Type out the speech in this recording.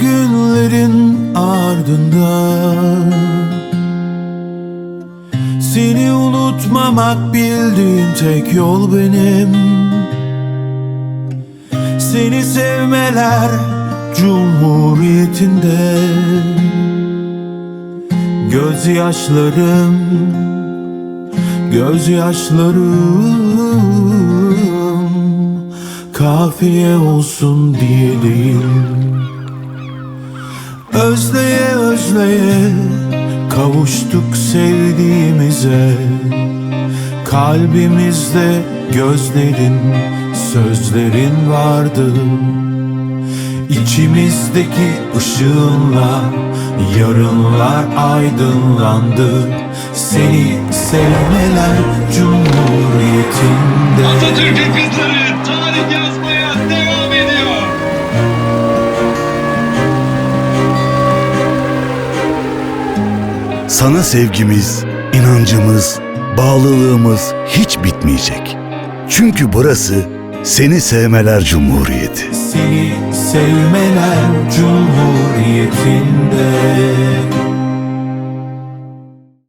günlerin ardından Seni unutmamak bildiğim tek yol benim. Seni sevmeler Cumhuriyetinde. Gözyaşlarım Gözyaşlarım Kafiye olsun diye değil Özleye özleye Kavuştuk sevdiğimize. Kalbimizde gözlerin Sözlerin vardı. İçimizdeki ışığınla Yarınlar aydınlandı. Seni sevmeler Cumhuriyetinde. Atatürk'ün kızları Sana sevgimiz, inancımız, bağlılığımız hiç bitmeyecek. Çünkü burası seni sevmeler cumhuriyeti. Seni sevmeler Cumhuriyetinde